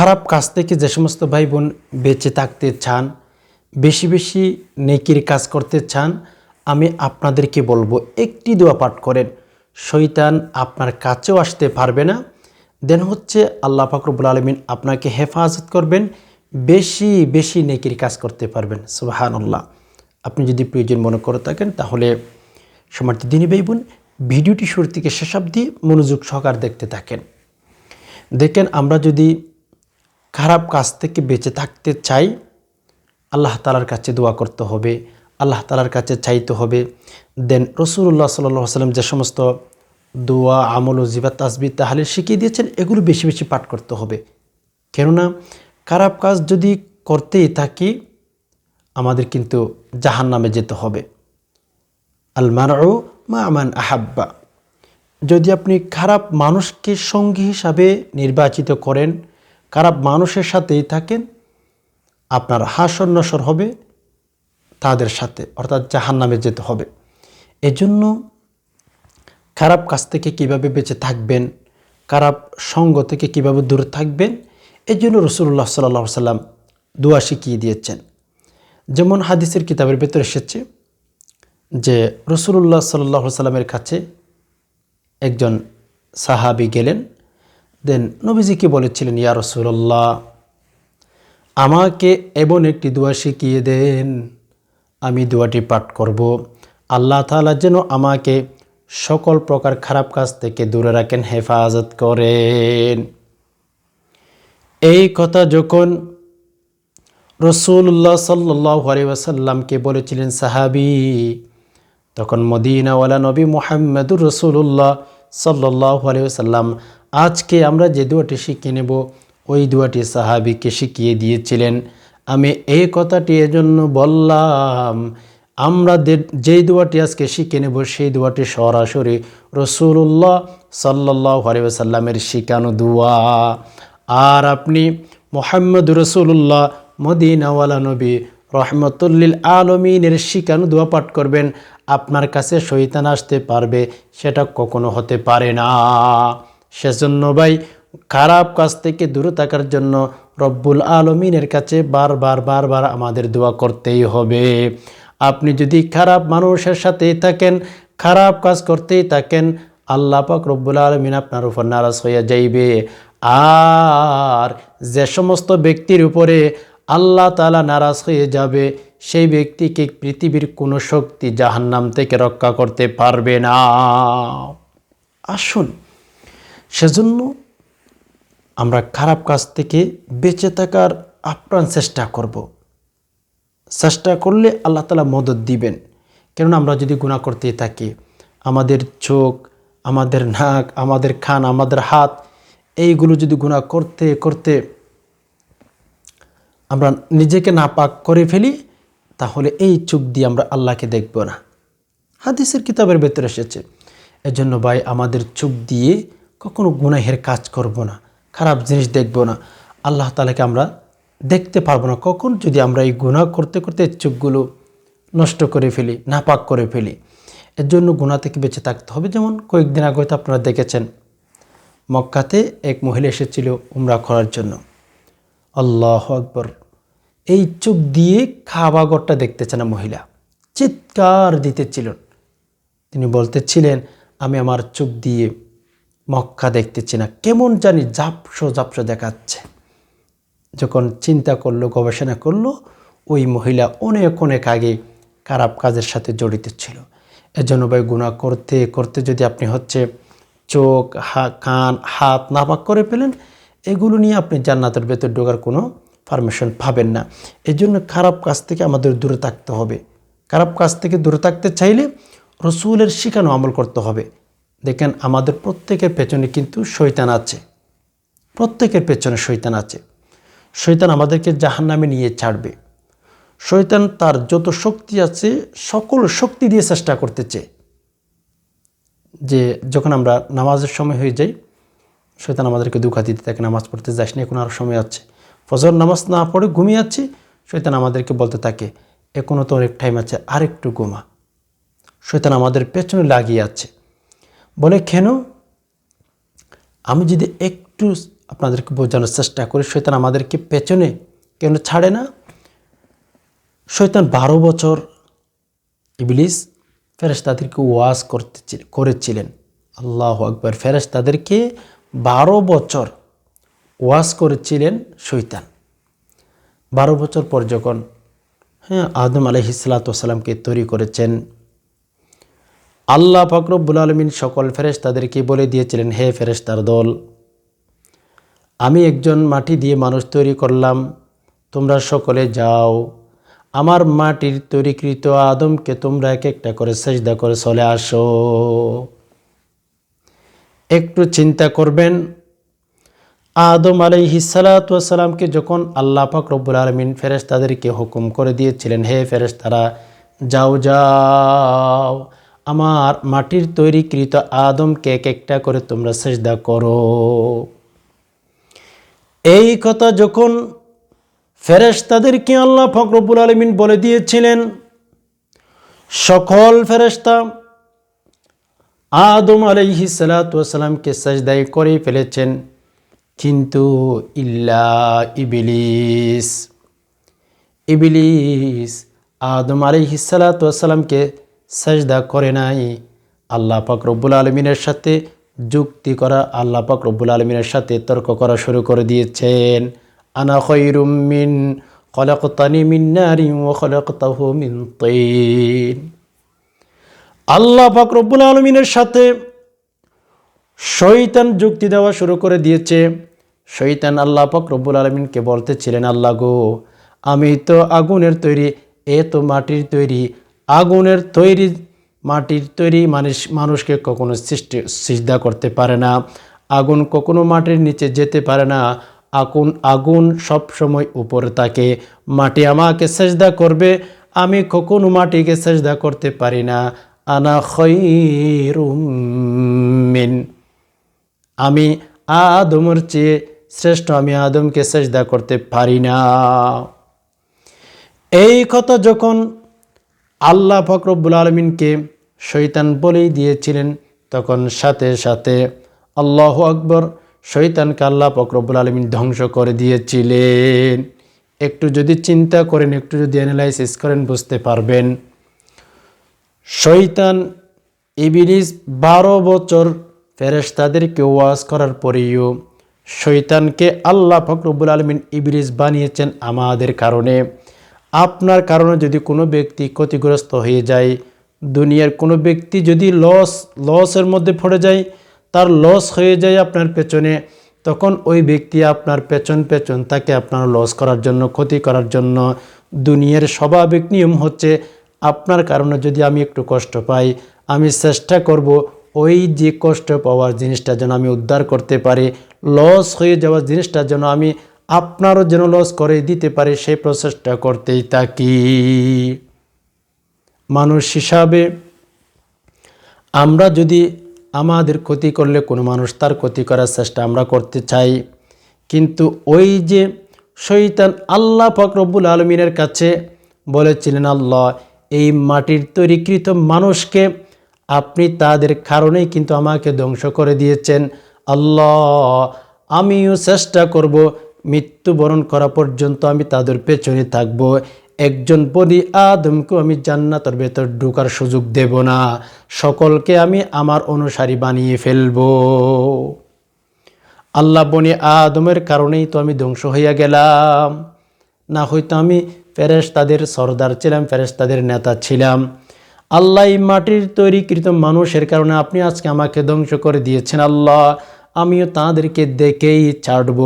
খারাপ কাজ থেকে যে সমস্ত ভাই বোন বেঁচে থাকতে চান, বেশি বেশি নেকির কাজ করতে চান, আমি আপনাদেরকে বলব একটি দোয়া পাঠ করেন। শৈতান আপনার কাছেও আসতে পারবে না। দেন হচ্ছে আল্লাহ ফাকরবুল আলমিন আপনাকে হেফাজত করবেন, বেশি বেশি নেকির কাজ করতে পারবেন। সুবাহান আল্লাহ আপনি যদি প্রয়োজন মনে করে থাকেন, তাহলে সমার্থী দিনী ভাই বোন ভিডিওটি শুরু থেকে শেষ অবধি মনোযোগ সহকার দেখতে থাকেন। দেখেন, আমরা যদি খারাপ কাজ থেকে বেঁচে থাকতে চাই, আল্লাহ তালার কাছে দোয়া করতে হবে, আল্লাহ তালার কাছে চাইতে হবে। দেন রসুল্লাহ সাল্লাহ সাল্লাম যে সমস্ত দোয়া, আমল ও জিবা, তাসবি তাহলে শিখিয়ে দিয়েছেন, এগুলো বেশি বেশি পাঠ করতে হবে। কেননা খারাপ কাজ যদি করতেই থাকি, আমাদের কিন্তু জাহান নামে যেতে হবে। আল মারও মা আমান আহাব্বা। যদি আপনি খারাপ মানুষকে সঙ্গী হিসাবে নির্বাচিত করেন খারাপ মানুষের সাথেই থাকেন, আপনার হাসর নসর হবে তাদের সাথে, অর্থাৎ জাহান নামে যেতে হবে। এজন্য খারাপ কাজ থেকে কীভাবে বেঁচে থাকবেন, খারাপ সঙ্গ থেকে কীভাবে দূরে থাকবেন এই জন্য রসুল্লাহ সাল্লাহ সাল্লাম দোয়া শিখিয়ে দিয়েছেন। যেমন হাদিসের কিতাবের ভেতরে এসেছে যে রসুল্লাহ সাল্লাহ সাল্লামের কাছে একজন সাহাবি গেলেন দেন নবীজিকে বলেছিলেন, ইয়া রসুল্লাহ আমাকে এমন একটি দোয়া শিখিয়ে দেন, আমি দোয়াটি পাঠ করব। আল্লাহ তালা যেন আমাকে সকল প্রকার খারাপ কাজ থেকে দূরে রাখেন, হেফাজত করেন। এই কথা যখন রসুল্লাহ সাল্লাহ আলিয়াসাল্লামকে বলেছিলেন সাহাবি, তখন মদিনাওয়ালা নবী মোহাম্মদুর রসুল্লাহ সাল্লাহ আলিয়াল্লাম আজকে আমরা যে দোয়াটি শিখে নেব, ওই দোয়াটি সাহাবিকে শিখিয়ে দিয়েছিলেন। আমি এই কথাটি এজন্য বললাম, আমরা যেই দোয়াটি আজকে শিখে নেব, সেই দোয়াটি সরাসরি রসুল্লাহ সাল্লাহ আলিয়াল্লামের শিখানো দোয়া। আর আপনি মোহাম্মদ রসুল্লাহ মদিনাওয়ালা নবী, রহমতুল্লিল আলমিনের শিকানু দোয়া পাঠ করবেন, আপনার কাছে শৈতান আসতে পারবে, সেটা কখনো হতে পারে না। সেজন্য ভাই, খারাপ কাজ থেকে দূরে থাকার জন্য রব্বুল আলমিনের কাছে বারবার বারবার আমাদের দোয়া করতেই হবে। আপনি যদি খারাপ মানুষের সাথে থাকেন, খারাপ কাজ করতেই থাকেন, আল্লাহ পাক রব্বুল আলমিন আপনার উপর নারাজ হইয়া যাইবে। আর যে সমস্ত ব্যক্তির উপরে আল্লাহ তালা নারাজ হয়ে যাবে, সেই ব্যক্তিকে পৃথিবীর কোনো শক্তি জাহান্নাম থেকে রক্ষা করতে পারবে না। আসুন সেজন্য আমরা খারাপ কাজ থেকে বেঁচে থাকার আপ্রাণ চেষ্টা করব। চেষ্টা করলে আল্লাহ তালা মদত দিবেন। কেননা আমরা যদি গুণা করতে থাকি, আমাদের চোখ, আমাদের নাক, আমাদের খান আমাদের হাত, এইগুলো যদি গুণা করতে করতে আমরা নিজেকে না পাক করে ফেলি, তাহলে এই চোখ দিয়ে আমরা আল্লাহকে দেখব না। হাদিসের কিতাবের ভেতরে এসেছে। এজন্য ভাই, আমাদের চোখ দিয়ে কখনো গুনাহের কাজ করব না, খারাপ জিনিস দেখব না। আল্লাহ তালাকে আমরা দেখতে পারব না। কখন যদি আমরা এই গুণা করতে করতে চোখগুলো নষ্ট করে ফেলি, নাপাক করে ফেলি, এর জন্য গুণা থেকে বেঁচে থাকতে হবে। যেমন কয়েকদিন আগে তো আপনারা দেখেছেন, মক্কাতে এক মহিলা এসেছিল উমরা করার জন্য। আল্লাহ আকবর। এই চোখ দিয়ে খাবাগরটা দেখতেছে না মহিলা। চিৎকার দিতেছিলেন তিনি বলতেছিলেন, আমি আমার চোখ দিয়ে মক্কা দেখতেছি না। কেমন জানি জাপসো জাপসো দেখাচ্ছে। যখন চিন্তা করল, গবেষণা করল, ওই মহিলা অনেক অনেক আগে খারাপ কাজের সাথে জড়িত ছিল। এজন্য ভাই গুণা করতে করতে যদি আপনি হচ্ছে চোখ, হা, কান, হাত নাপাক করে ফেলেন, এগুলো নিয়ে আপনি জান্নাতের ভেতর ঢোকার কোনো পারমিশন পাবেন না। এই জন্য খারাপ কাজ থেকে আমাদের দূরে থাকতে হবে। খারাপ কাজ থেকে দূরে থাকতে চাইলে রসুলের শিখানো আমল করতে হবে। দেখেন আমাদের প্রত্যেকের পেছনে কিন্তু শৈতান আছে। প্রত্যেকের পেছনে শৈতান আছে। শৈতান আমাদেরকে জাহান নামে নিয়ে ছাড়বে। শৈতান তার যত শক্তি আছে, সকল শক্তি দিয়ে চেষ্টা করতেছে। যে যখন আমরা নামাজের সময় হয়ে যাই শৈতান আমাদেরকে দুঃখা দিতে থাকে, নামাজ পড়তে যাস না, এখন আরও সময় আছে। ফজর নামাজ না পড়ে ঘুমিয়ে যাচ্ছি শৈতান আমাদেরকে বলতে থাকে এখনও তো অনেক টাইম আছে, আরেকটু ঘুমা। শৈতান আমাদের পেছনে লাগিয়ে আছে। বলে, কেন? আমি যদি একটু আপনাদেরকে বোঝানোর চেষ্টা করি শৈতান আমাদেরকে পেছনে কেন ছাড়ে না? শৈতান বারো বছর ইবলিস ফেরেশতাদেরকে ওয়াজ করতে করেছিলেন। আল্লাহ আকবর, ফেরেশতাদেরকে বারো বছর ওয়াজ করেছিলেন শৈতান বারো বছর পর যখন হ্যাঁ আদম আলহিসাল্লাতামকে তৈরি করেছেন আল্লাহ ফকরবুল আলমিন সকল ফেরেশতাদেরকে বলে দিয়েছিলেন, হে ফেরেশতার দল, আমি একজন মাটি দিয়ে মানুষ তৈরি করলাম, তোমরা সকলে যাও। আমার মাটির তৈরিকৃত আদমকে তোমরা এক একটা করে সেজদা করে চলে আসো। একটু চিন্তা করবেন, আদম আলাইহিসালাতামকে যখন আল্লাহ পাক রব্বুল আলমিন ফেরেশতাদেরকে হুকুম করে দিয়েছিলেন, হে ফেরেশতারা, যাও যাও। আমার মাটির তৈরিকৃত আদমকে এক একটা করে তোমরা সেজদা করো। এই কথা যখন ফেরেশ তাদেরকে আল্লাহ ফকরবুল আলমিন বলে দিয়েছিলেন, সকল ফেরেশতা আদম আলাইহি সালাতামকে সাজদাই করে ফেলেছেন। কিন্তু ইল্লা ইবিলিস ইবিলিস আদম আলাইহি সালাতামকে সাজদা করে নাই। আল্লাহ পাক রব্বুল আলমিনের সাথে যুক্তি করা, আল্লাহ পাক রব্বুল আলমিনের সাথে তর্ক করা শুরু করে দিয়েছেন। আনা খৈরুম মিন, খলকতানি মিন নারি ও তিন। আল্লাহ পাক রব্বুল আলমিনের সাথে শৈতান যুক্তি দেওয়া শুরু করে দিয়েছে। শৈতান আল্লাহ পাক রব্বুল আলমিনকে বলতেছিলেন, আল্লাহ গো, আমি তো আগুনের তৈরি, এ তো মাটির তৈরি আগুনের তৈরি মাটির তৈরি মানুষ, মানুষকে কখনো সৃষ্টি, সিজদা করতে পারে না। আগুন কখনো মাটির নিচে যেতে পারে না। আগুন আগুন সব সময় উপরে থাকে। মাটি আমাকে সেজদা করবে, আমি কখনো মাটিকে সেজদা করতে পারি না। আনা খৈরুমিন আমি আদমর চেয়ে শ্রেষ্ঠ, আমি আদমকে সেজদা করতে পারি না। এই কথা যখন আল্লাহ ফকরবুল আলমিনকে শৈতান বলেই দিয়েছিলেন, তখন সাথে সাথে আল্লাহ আকবর শৈতানকে আল্লাহ ফকরবুল আলমিন ধ্বংস করে দিয়েছিলেন। একটু যদি চিন্তা করেন, একটু যদি অ্যানালাইসিস করেন, বুঝতে পারবেন। শৈতান ইবিলিস বারো বছর ফেরেশতাদেরকে ওয়াজ করার পরেও শৈতানকে আল্লাহ ফকরবুল আলমিন ইবিলিস বানিয়েছেন আমাদের কারণে। আপনার কারণে যদি কোনো ব্যক্তি ক্ষতিগ্রস্ত হয়ে যায়, দুনিয়ার কোনো ব্যক্তি যদি লস লসের মধ্যে পড়ে যায়, তার লস হয়ে যায় আপনার পেছনে, তখন ওই ব্যক্তি আপনার পেছন পেছন তাকে আপনার লস করার জন্য, ক্ষতি করার জন্য দুনিয়ার স্বাভাবিক নিয়ম হচ্ছে, আপনার কারণে যদি আমি একটু কষ্ট পাই, আমি চেষ্টা করব ওই যে কষ্ট পাওয়ার জিনিসটা যেন আমি উদ্ধার করতে পারি লস হয়ে যাওয়ার জিনিসটা যেন আমি আপনারও যেন লস করে দিতে পারে সেই প্রচেষ্টা করতেই থাকি। মানুষ হিসাবে আমরা যদি আমাদের ক্ষতি করলে কোনো মানুষ তার ক্ষতি করার চেষ্টা আমরা করতে চাই। কিন্তু ওই যে শৈতান আল্লাহ ফকরবুল আলমিনের কাছে বলেছিলেন, আল্লাহ, এই মাটির তৈরিকৃত মানুষকে আপনি তাদের কারণেই কিন্তু আমাকে ধ্বংস করে দিয়েছেন। আল্লাহ, আমিও চেষ্টা করব মৃত্যুবরণ করা পর্যন্ত আমি তাদের পেছনে থাকব। একজন বনি আদমকে আমি জান্নাতের ভেতর ঢোকার সুযোগ দেব না। সকলকে আমি আমার অনুসারী বানিয়ে ফেলব। আল্লাহ বনি আদমের কারণেই তো আমি ধ্বংস হইয়া গেলাম। না হয়তো আমি ফেরেস তাদের সর্দার ছিলাম ফেরেস তাদের নেতা ছিলাম। আল্লাহ এই মাটির তৈরিকৃত মানুষের কারণে আপনি আজকে আমাকে ধ্বংস করে দিয়েছেন আল্লাহ। আমিও তাদেরকে দেখেই ছাড়ব।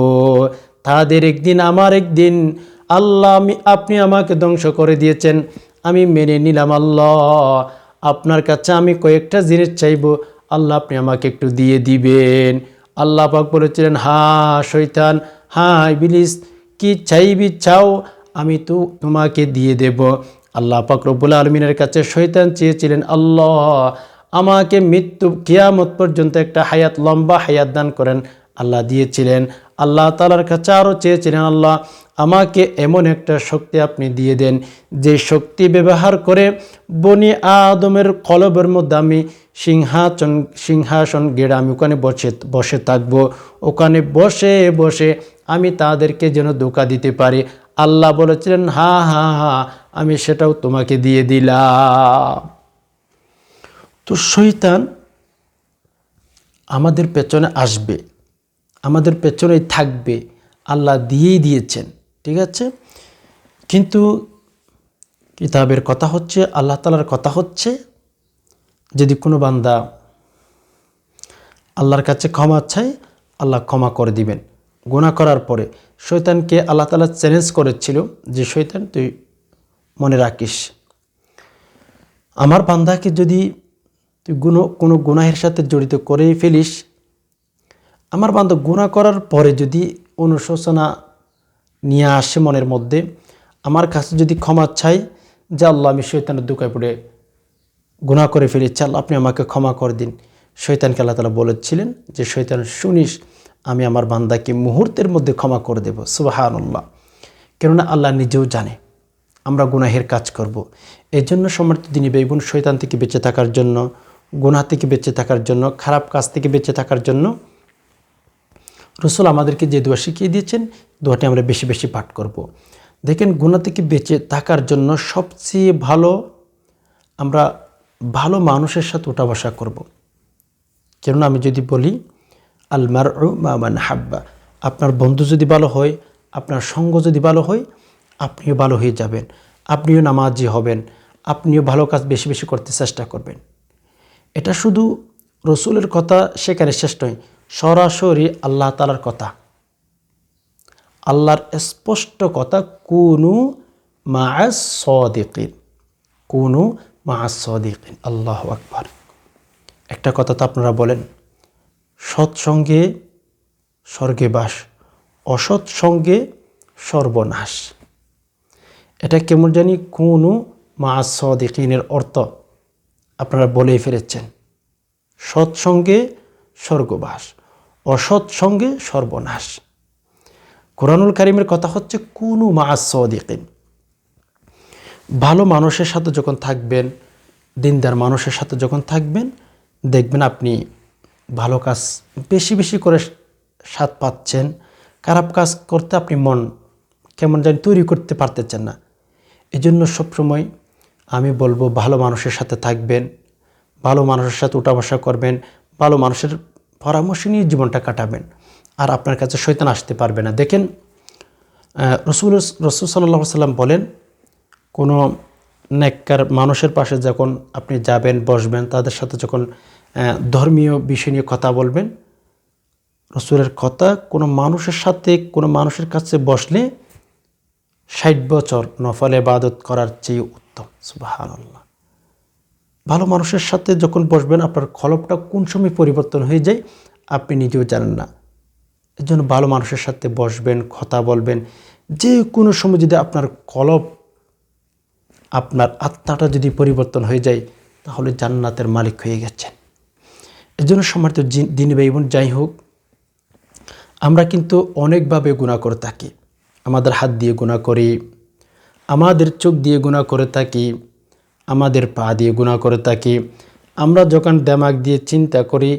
তাদের একদিন, আমার একদিন, আল্লাহ আমি আপনি আমাকে ধ্বংস করে দিয়েছেন। আমি মেনে নিলাম আল্লাহ। আপনার কাছে আমি কয়েকটা জিনিস চাইব। আল্লাহ আপনি আমাকে একটু দিয়ে দিবেন। আল্লাহ পাক বলেছিলেন, হা শৈতান হ্যাঁ ইবিলিস, কি চাইবি চাও, আমি তো তোমাকে দিয়ে দেব। আল্লাহ পাক রব্বুল আলমিনের কাছে শৈতান চেয়েছিলেন, আল্লাহ, আমাকে মৃত্যু, কিয়ামত পর্যন্ত একটা হায়াত, লম্বা হায়াত দান করেন। আল্লাহ দিয়েছিলেন। আল্লাহ তালার কাছে আরও চেয়েছিলেন, আল্লাহ, আমাকে এমন একটা শক্তি আপনি দিয়ে দেন, যে শক্তি ব্যবহার করে বনি আদমের কলবের মধ্যে আমি সিংহাসন সিংহাসন গেড়ে আমি ওখানে বসে বসে থাকব। ওখানে বসে বসে আমি তাদেরকে যেন ধোকা দিতে পারি। আল্লাহ বলেছিলেন, হা হা হা, আমি সেটাও তোমাকে দিয়ে দিলাম। তো শৈতান আমাদের পেছনে আসবে। আমাদের পেছনেই থাকবে। আল্লাহ দিয়েই দিয়েছেন, ঠিক আছে? কিন্তু কিতাবের কথা হচ্ছে, আল্লাহ তালার কথা হচ্ছে, যদি কোনো বান্দা আল্লাহর কাছে ক্ষমা চাই আল্লাহ ক্ষমা করে দিবেন। গুণা করার পরে শৈতানকে আল্লাহ তালা চ্যালেঞ্জ করেছিল যে শৈতান তুই মনে রাখিস, আমার বান্দাকে যদি তুই গুণ কোনো গুনাহের সাথে জড়িত করেই ফেলিস আমার বান্ধব গুণা করার পরে যদি অনুশোচনা নিয়ে আসে মনের মধ্যে, আমার কাছে যদি ক্ষমা চাই যে আল্লাহ, আমি শৈতানের দুকায় পড়ে গুণা করে ফেলেছি, আল্লাহ, আপনি আমাকে ক্ষমা করে দিন। শৈতানকে আল্লাহ তালা বলেছিলেন যে শৈতান শুনিস, আমি আমার বান্দাকে মুহূর্তের মধ্যে ক্ষমা করে দেব। সুবাহান্লাহ কেননা আল্লাহ নিজেও জানে আমরা গুনাহের কাজ করব। এই জন্য সমর্থ দিনী বেগুন শৈতান থেকে বেঁচে থাকার জন্য, গুনাহ থেকে বেঁচে থাকার জন্য, খারাপ কাজ থেকে বেঁচে থাকার জন্য রসুল আমাদেরকে যে দোয়া শিখিয়ে দিয়েছেন, দোয়াটি আমরা বেশি বেশি পাঠ করব। দেখেন গুণা থেকে বেঁচে থাকার জন্য সবচেয়ে ভালো আমরা ভালো মানুষের সাথে উঠা বসা করব। কেননা আমি যদি বলি আলমার মামান হাব্বা, আপনার বন্ধু যদি ভালো হয়, আপনার সঙ্গ যদি ভালো হয়, আপনিও ভালো হয়ে যাবেন, আপনিও নামাজি হবেন, আপনিও ভালো কাজ বেশি বেশি করতে চেষ্টা করবেন এটা শুধু রসুলের কথা সেখানে শেষ নয় সরাসরি আল্লাহ তালার কথা। আল্লাহর স্পষ্ট কথা, কোনো মা সদিকিন। কোনো মা সদিকিন, আল্লাহ আকবর। একটা কথা তো আপনারা বলেন, সৎসঙ্গে স্বর্গে বাস অসৎ সঙ্গে সর্বনাশ। এটা কেমন জানি কোনো মা সদিকিনের অর্থ, আপনারা বলেই ফেলেছেন। সৎসঙ্গে স্বর্গবাস, অসৎ সঙ্গে সর্বনাশ। কোরআনুল কারিমের কথা হচ্ছে, কোনো মা সদিকিন। ভালো মানুষের সাথে যখন থাকবেন, দিনদার মানুষের সাথে যখন থাকবেন, দেখবেন আপনি ভালো কাজ বেশি বেশি করে স্বাদ পাচ্ছেন, খারাপ কাজ করতে আপনি মন কেমন জানি তৈরি করতে পারতেছেন না। এই জন্য সবসময় আমি বলব, ভালো মানুষের সাথে থাকবেন, ভালো মানুষের সাথে উঠা বসা করবেন ভালো মানুষের পরামর্শ নিয়ে জীবনটা কাটাবেন। আর আপনার কাছে শৈতান আসতে পারবে না। দেখেন রসুল রসুল সাল্লাহ সাল্লাম বলেন, কোনো নেককার মানুষের পাশে যখন আপনি যাবেন, বসবেন, তাদের সাথে যখন ধর্মীয় বিষয় নিয়ে কথা বলবেন, রসুলের কথা কোনো মানুষের সাথে, কোনো মানুষের কাছে বসলে ষাট বছর নফল এবাদত করার চেয়ে উত্তম। সুবাহান্লাহ ভালো মানুষের সাথে যখন বসবেন, আপনার খলপটা কোন সময় পরিবর্তন হয়ে যায়, আপনি নিজেও জানেন না। এর জন্য ভালো মানুষের সাথে বসবেন, কথা বলবেন। যে কোনো সময় যদি আপনার কলব আপনার আত্মাটা যদি পরিবর্তন হয়ে যায়, তাহলে জান্নাতের মালিক হয়ে গেছেন। এর জন্য সম্মানিত দিন ভাই বোন যাই হোক, আমরা কিন্তু অনেকভাবে গুণা করে থাকি। আমাদের হাত দিয়ে গুণা করি, আমাদের চোখ দিয়ে গুণা করে থাকি আমাদের পা দিয়ে গুণা করে থাকি। আমরা যখন দেমাগ দিয়ে চিন্তা করি,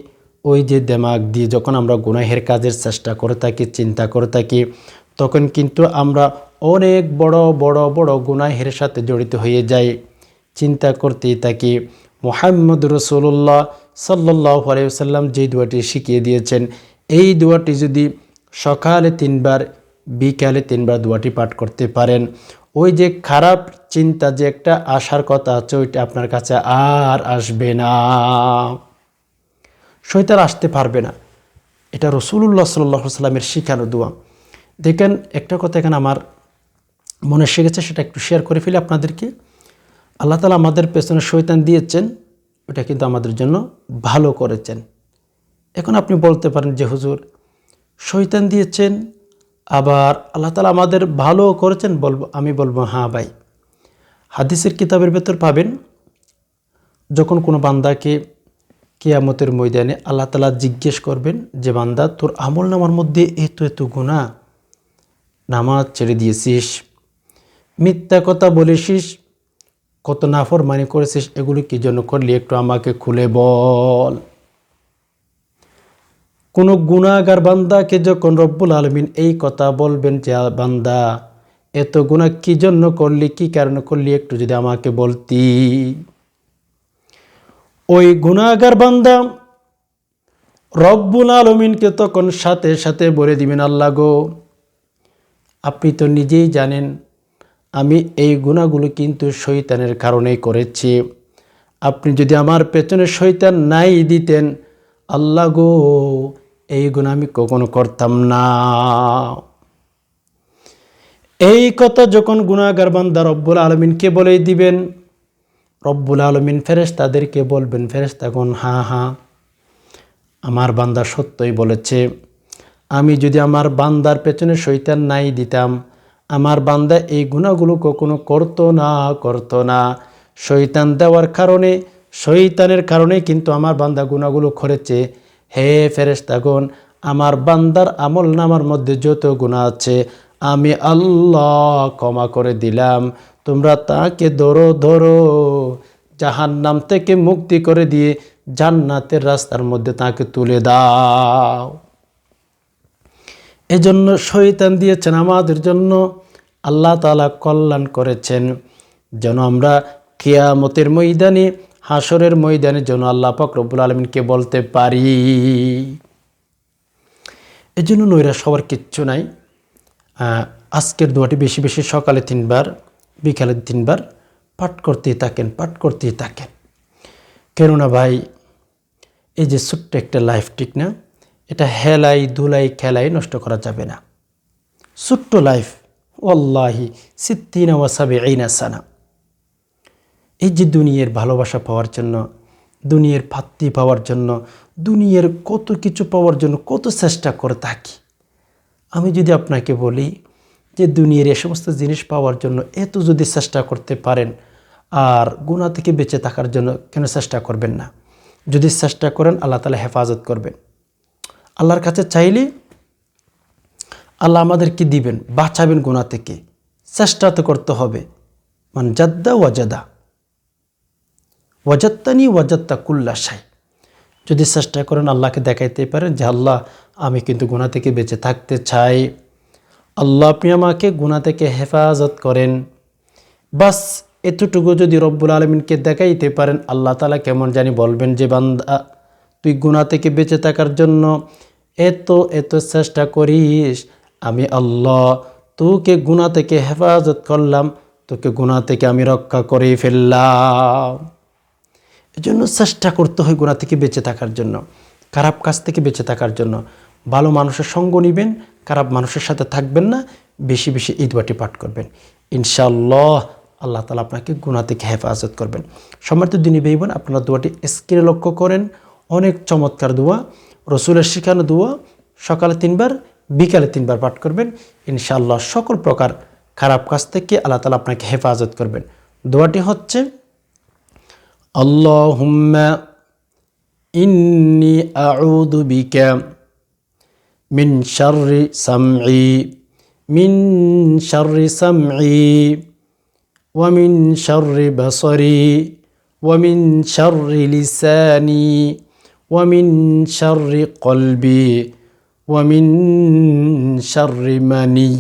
ওই যে দেমাগ দিয়ে যখন আমরা গুনাহের কাজের চেষ্টা করে থাকি, চিন্তা করে থাকি, তখন কিন্তু আমরা অনেক বড় বড় বড় গুনাহের সাথে জড়িত হয়ে যাই। চিন্তা করতেই থাকি, মোহাম্মদ রসুল্লাহ সাল্লাহ আলাইসাল্লাম যে দোয়াটি শিখিয়ে দিয়েছেন, এই দোয়াটি যদি সকালে তিনবার, বিকালে তিনবার দোয়াটি পাঠ করতে পারেন ওই যে খারাপ চিন্তা, যে একটা আসার কথা আছে, ওইটা আপনার কাছে আর আসবে না। শৈতান আসতে পারবে না। এটা রসুল্লাহ সাল্লাহ সাল্লামের শিখানো দোয়া। দেখেন, একটা কথা এখানে আমার মনে শিখেছে সেটা একটু শেয়ার করে ফেলি আপনাদেরকে। আল্লাহ তালা আমাদের পেছনে শৈতান দিয়েছেন, ওটা কিন্তু আমাদের জন্য ভালো করেছেন। এখন আপনি বলতে পারেন যে, হুজুর শৈতান দিয়েছেন আবার আল্লাহ তালা আমাদের ভালো করেছেন বলব, আমি বলব হ্যাঁ ভাই। হাদিসের কিতাবের ভেতর পাবেন, যখন কোনো বান্দাকে কেয়ামতের ময়দানে আল্লাহ তালা জিজ্ঞেস করবেন, যে বান্দা, তোর আমল নামার মধ্যে এত এত গুণা নামাজ ছেড়ে দিয়েছিস, মিথ্যা কথা বলেছিস, কত নাফর মানে করেছিস, এগুলো কি জন্য করলি, একটু আমাকে খুলে বল। কোনো গুণাগার বান্দাকে যখন রব্বুল আলমিন এই কথা বলবেন যে বান্দা, এত গুণা কি জন্য করলি? কি কারণে করলি? একটু যদি আমাকে বলতি। ওই গুণাগার বান্দা রব্বুল আলমিনকে তখন সাথে সাথে বলে দিবেন, আল্লাহ গো, আপনি তো নিজেই জানেন, আমি এই গুণাগুলো কিন্তু শৈতানের কারণেই করেছি। আপনি যদি আমার পেছনে শৈতান নাই দিতেন, আল্লাহ গো এই গুণ আমি কখনো করতাম না। এই কথা যখন গুণাগার বান্দা রব্বুল আলমিনকে বলেই দিবেন, রব্বুল আলমিন ফেরেস তাদেরকে বলবেন ফেরেস তখন হ্যাঁ হ্যাঁ আমার বান্দা সত্যই বলেছে, আমি যদি আমার বান্দার পেছনে শৈতান নাই দিতাম, আমার বান্দা এই গুণাগুলো কখনো করতো না করতো না। শৈতান দেওয়ার কারণে শৈতানের কারণে কিন্তু আমার বান্দা গুণাগুলো করেছে হে ফেরেস্তাগণ আমার বান্দার আমল নামার মধ্যে যত গুণা আছে, আমি আল্লাহ ক্ষমা করে দিলাম। তোমরা তাকে ধরো ধরো জাহান নাম থেকে মুক্তি করে দিয়ে জান্নাতের রাস্তার মধ্যে তাকে তুলে দাও। এজন্য শৈতান দিয়েছেন আমাদের জন্য, আল্লাহ তালা কল্যাণ করেছেন। যেন আমরা কেয়ামতের ময়দানে হাসরের ময়দানের জন্য আল্লাহ ফকরবুল আলমিনকে বলতে পারি। এই জন্য নৈরা সবার কিচ্ছু নাই। আজকের দোয়াটি বেশি বেশি সকালে তিনবার, বিকালে তিনবার পাঠ করতেই থাকেন, পাঠ করতেই থাকেন। কেননা ভাই, এই যে ছোট্ট একটা লাইফ ঠিক না, এটা হেলাই ধুলাই খেলাই নষ্ট করা যাবে না। ছোট্ট লাইফ ওল্লাহি সিদ্দিনা ওয়াসাবে আইনা সানা। এই যে দুনিয়ার ভালোবাসা পাওয়ার জন্য, দুনিয়ার পাত্তি পাওয়ার জন্য, দুনিয়ার কত কিছু পাওয়ার জন্য কত চেষ্টা করে থাকি। আমি যদি আপনাকে বলি যে দুনিয়ার এ সমস্ত জিনিস পাওয়ার জন্য এত যদি চেষ্টা করতে পারেন, আর গুণা থেকে বেঁচে থাকার জন্য কেন চেষ্টা করবেন না? যদি চেষ্টা করেন, আল্লাহ তালা হেফাজত করবেন। আল্লাহর কাছে চাইলে আল্লাহ আমাদেরকে দিবেন, বাঁচাবেন গুণা থেকে। চেষ্টা তো করতে হবে। মানে জাদ্দা ওয়াজাদা ওয়াজাত্তানি ওয়াজাত্তা কুল্লাশাই যদি চেষ্টা করেন আল্লাহকে দেখাইতে পারেন যে, আল্লাহ, আমি কিন্তু গুণা থেকে বেঁচে থাকতে চাই। আল্লাহ, আপনি আমাকে গুণা থেকে হেফাজত করেন। বাস, এতটুকু যদি রব্বুল আলমিনকে দেখাইতে পারেন, আল্লাহ তালা কেমন জানি বলবেন যে, বান্দা, তুই গুণা থেকে বেঁচে থাকার জন্য এত এত চেষ্টা করিস। আমি আল্লাহ, তোকে গুণা থেকে হেফাজত করলাম, তোকে গুণা থেকে আমি রক্ষা করে ফেললাম। এজন্য চেষ্টা করতে হয় গুণা থেকে বেঁচে থাকার জন্য, খারাপ কাজ থেকে বেঁচে থাকার জন্য। ভালো মানুষের সঙ্গ নেবেন, খারাপ মানুষের সাথে থাকবেন না, বেশি বেশি ঈদবাটি পাঠ করবেন। ইনশাল্লাহ আল্লাহ তালা আপনাকে গুণা থেকে হেফাজত করবেন। সম্মানিত দিনী বেইবেন আপনারা দোয়াটি স্ক্রিনে লক্ষ্য করেন। অনেক চমৎকার দোয়া, রসুলের শিখানো দোয়া, সকালে তিনবার, বিকালে তিনবার পাঠ করবেন। ইনশাআল্লাহ সকল প্রকার খারাপ কাজ থেকে আল্লাহ তালা আপনাকে হেফাজত করবেন। দোয়াটি হচ্ছে اللهم إني أعوذ بك من شر سمعي من شر سمعي ومن شر بصري ومن شر لساني ومن شر قلبي ومن شر مني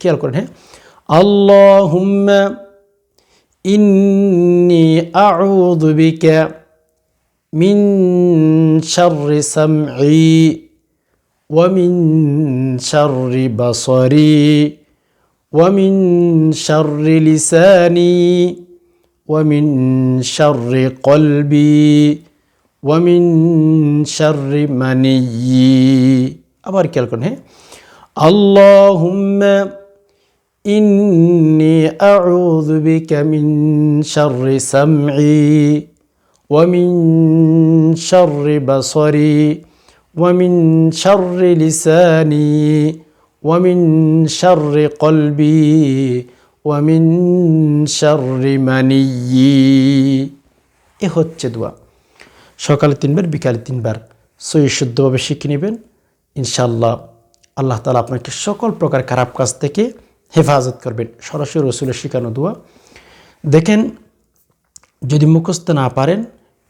كيف اللهم إني أعوذ بك من شر سمعي ومن شر بصري ومن شر لساني ومن شر قلبي ومن شر مني আবার খেয়াল করুন হ্যাঁ اللهم إني أعوذ بك من شر سمعي ومن شر بصري ومن شر لساني ومن شر قلبي ومن شر مني এ হচ্ছে দোয়া সকালে তিনবার বিকালে তিনবার সই শুদ্ধভাবে শিখে নেবেন ইনশাল্লাহ আল্লাহ তালা আপনাকে সকল প্রকার খারাপ কাজ থেকে হেফাজত করবেন, সরাসরি রসুলের শিখানো দোয়া। দেখেন, যদি মুখস্থ না পারেন,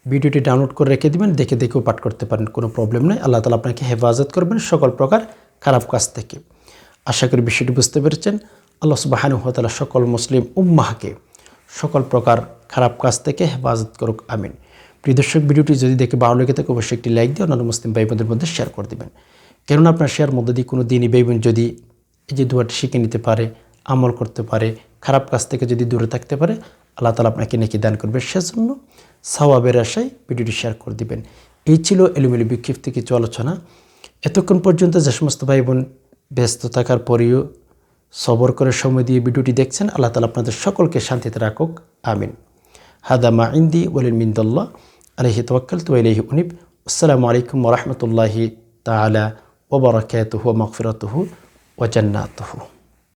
ভিডিওটি ডাউনলোড করে রেখে দিবেন, দেখে দেখেও পাঠ করতে পারেন, কোনো প্রবলেম নেই। আল্লাহ তালা আপনাকে হেফাজত করবেন সকল প্রকার খারাপ কাজ থেকে। আশা করি বিষয়টি বুঝতে পেরেছেন। আল্লাহ সুবাহানুহতালা সকল মুসলিম উম্মাহকে সকল প্রকার খারাপ কাজ থেকে হেফাজত করুক, আমিন। প্রিয় দর্শক, ভিডিওটি যদি দেখে ভালো লেগে থাকে, অবশ্যই একটি লাইক দিয়ে অন্যান্য মুসলিম ভাই বোনদের মধ্যে শেয়ার করে দেবেন। কেননা আপনার শেয়ার মধ্যে দিয়ে কোনো দিনই ভাই বোন যদি এই যে দুয়াটি শিখে নিতে পারে, আমল করতে পারে, খারাপ কাজ থেকে যদি দূরে থাকতে পারে, আল্লাহ তালা আপনাকে নেকি দান করবে। সেজন্য সওয়াবের আশায় ভিডিওটি শেয়ার করে দিবেন। এই ছিল এলোমেলো বিক্ষিপ্ত কিছু আলোচনা। এতক্ষণ পর্যন্ত যে সমস্ত ভাই বোন ব্যস্ত থাকার পরেও সবর করে সময় দিয়ে ভিডিওটি দেখছেন, আল্লাহ তালা আপনাদের সকলকে শান্তিতে রাখুক। আমিন। হাদা মা ইন্দি ওলিন মিন্দল্লাহ আলহি তওয়াক্কাল তু আলহি উনিব। আসসালামু আলাইকুম ওরহমতুল্লাহি তালা ওবরাকাতুহু wa jannatuhu